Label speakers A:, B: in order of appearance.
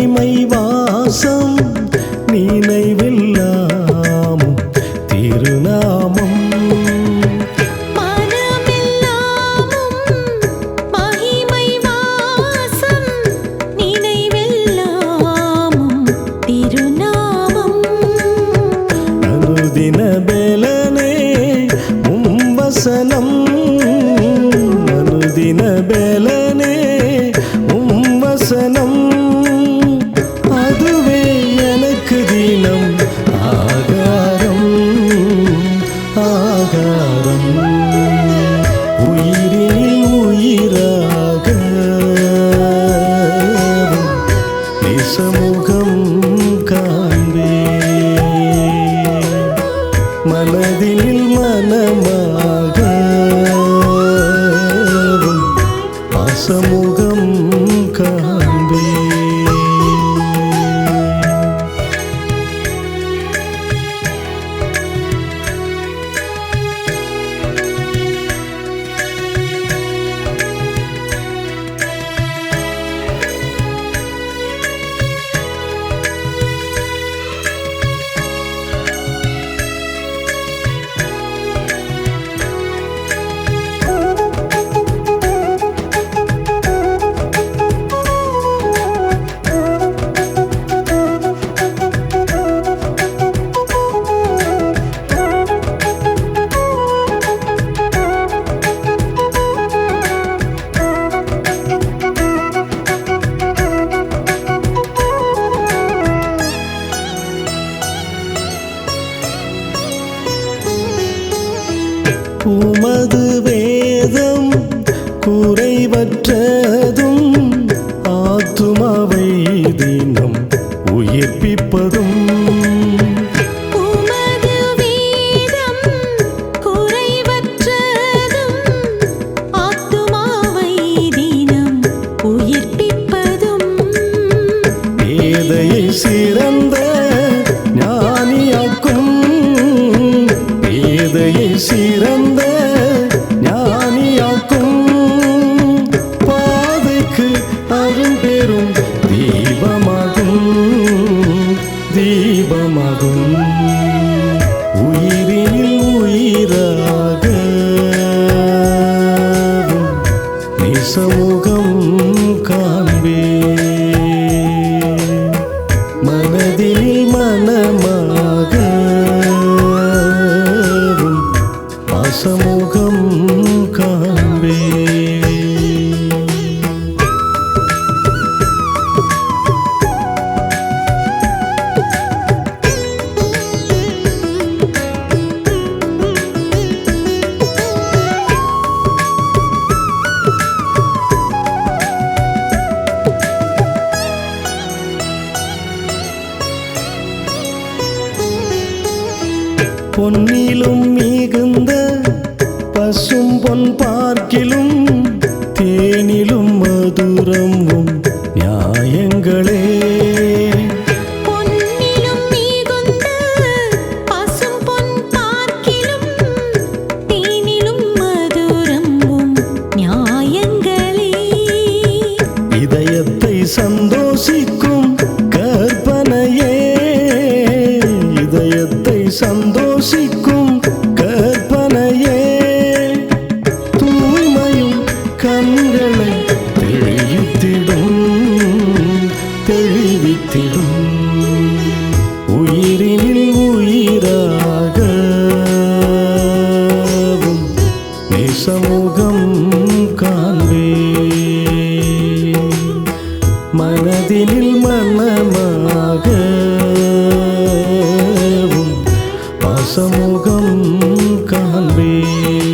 A: மகிமை வாசம் நினைவில்லாமும் திருநாமம்.
B: மனமெல்லாமும் மகிமை வாசம் நினைவெல்லாமும் திருநாமம்.
A: அனுதின பேலனே உம் வசனம். அனுதின பேலனே ஆதாரம் உயிரில் உயிராக. சமூகம் காண்பே. மனதில் மனமாக உமது வேதம் குறைவற்றதும் ஆத்துமாவை தினம் உயிர்ப்பிப்பதும். சிறந்த அரும்பெரும் தீபமாகும் தீபமாகும். உயிரில் உயிராக. நிசமுகம் காண்பே. மனதில் மனமாக. பாசமுகம் காண்பே. பொன்னிலும் மிகுந்த பசும் பொன் பார்க்கிலும் தேனிலும் மதுரமும் நியாயங்களே.
B: பொன்னிலும்
A: சமூகம் காண்பேன் மனதினில் மன்னமாக சமூகம் காண்பேன்